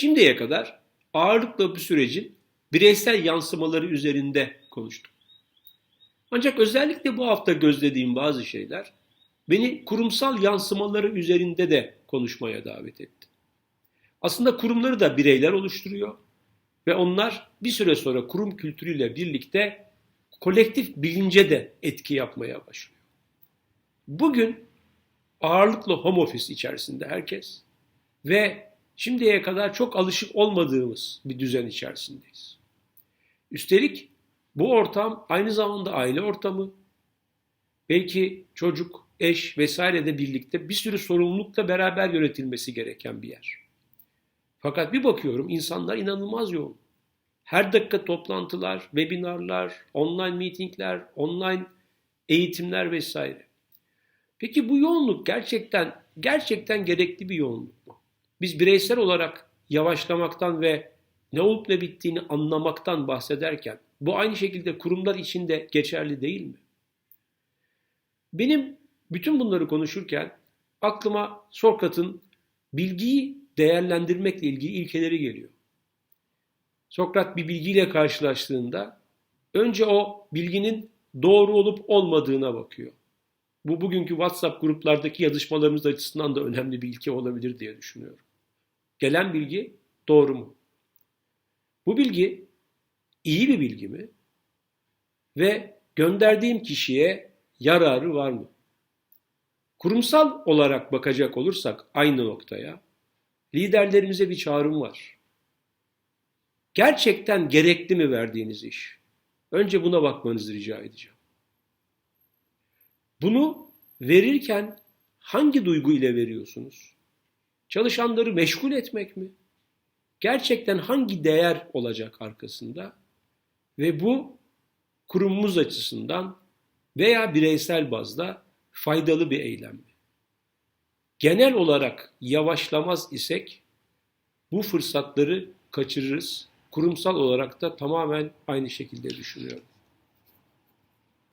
Şimdiye kadar ağırlıkla bu sürecin bireysel yansımaları üzerinde konuştuk. Ancak özellikle bu hafta gözlediğim bazı şeyler beni kurumsal yansımaları üzerinde de konuşmaya davet etti. Aslında kurumları da bireyler oluşturuyor ve onlar bir süre sonra kurum kültürüyle birlikte kolektif bilince de etki yapmaya başlıyor. Bugün ağırlıklı home office içerisinde herkes ve şimdiye kadar çok alışık olmadığımız bir düzen içerisindeyiz. Üstelik bu ortam aynı zamanda aile ortamı, belki çocuk, eş vesaire de birlikte bir sürü sorumlulukla beraber yönetilmesi gereken bir yer. Fakat bir bakıyorum insanlar inanılmaz yoğun. Her dakika toplantılar, webinarlar, online meetingler, online eğitimler vesaire. Peki bu yoğunluk gerçekten gerçekten gerekli bir yoğunluk? Biz bireysel olarak yavaşlamaktan ve ne olup ne bittiğini anlamaktan bahsederken bu aynı şekilde kurumlar için de geçerli değil mi? Benim bütün bunları konuşurken aklıma Sokrat'ın bilgiyi değerlendirmekle ilgili ilkeleri geliyor. Sokrat bir bilgiyle karşılaştığında önce o bilginin doğru olup olmadığına bakıyor. Bu bugünkü WhatsApp gruplardaki yazışmalarımız açısından da önemli bir ilke olabilir diye düşünüyorum. Gelen bilgi doğru mu? Bu bilgi iyi bir bilgi mi? Ve gönderdiğim kişiye yararı var mı? Kurumsal olarak bakacak olursak aynı noktaya liderlerimize bir çağrım var. Gerçekten gerekli mi verdiğiniz iş? Önce buna bakmanızı rica edeceğim. Bunu verirken hangi duygu ile veriyorsunuz? Çalışanları meşgul etmek mi? Gerçekten hangi değer olacak arkasında? Ve bu kurumumuz açısından veya bireysel bazda faydalı bir eylem mi? Genel olarak yavaşlamaz isek bu fırsatları kaçırırız. Kurumsal olarak da tamamen aynı şekilde düşünüyorum.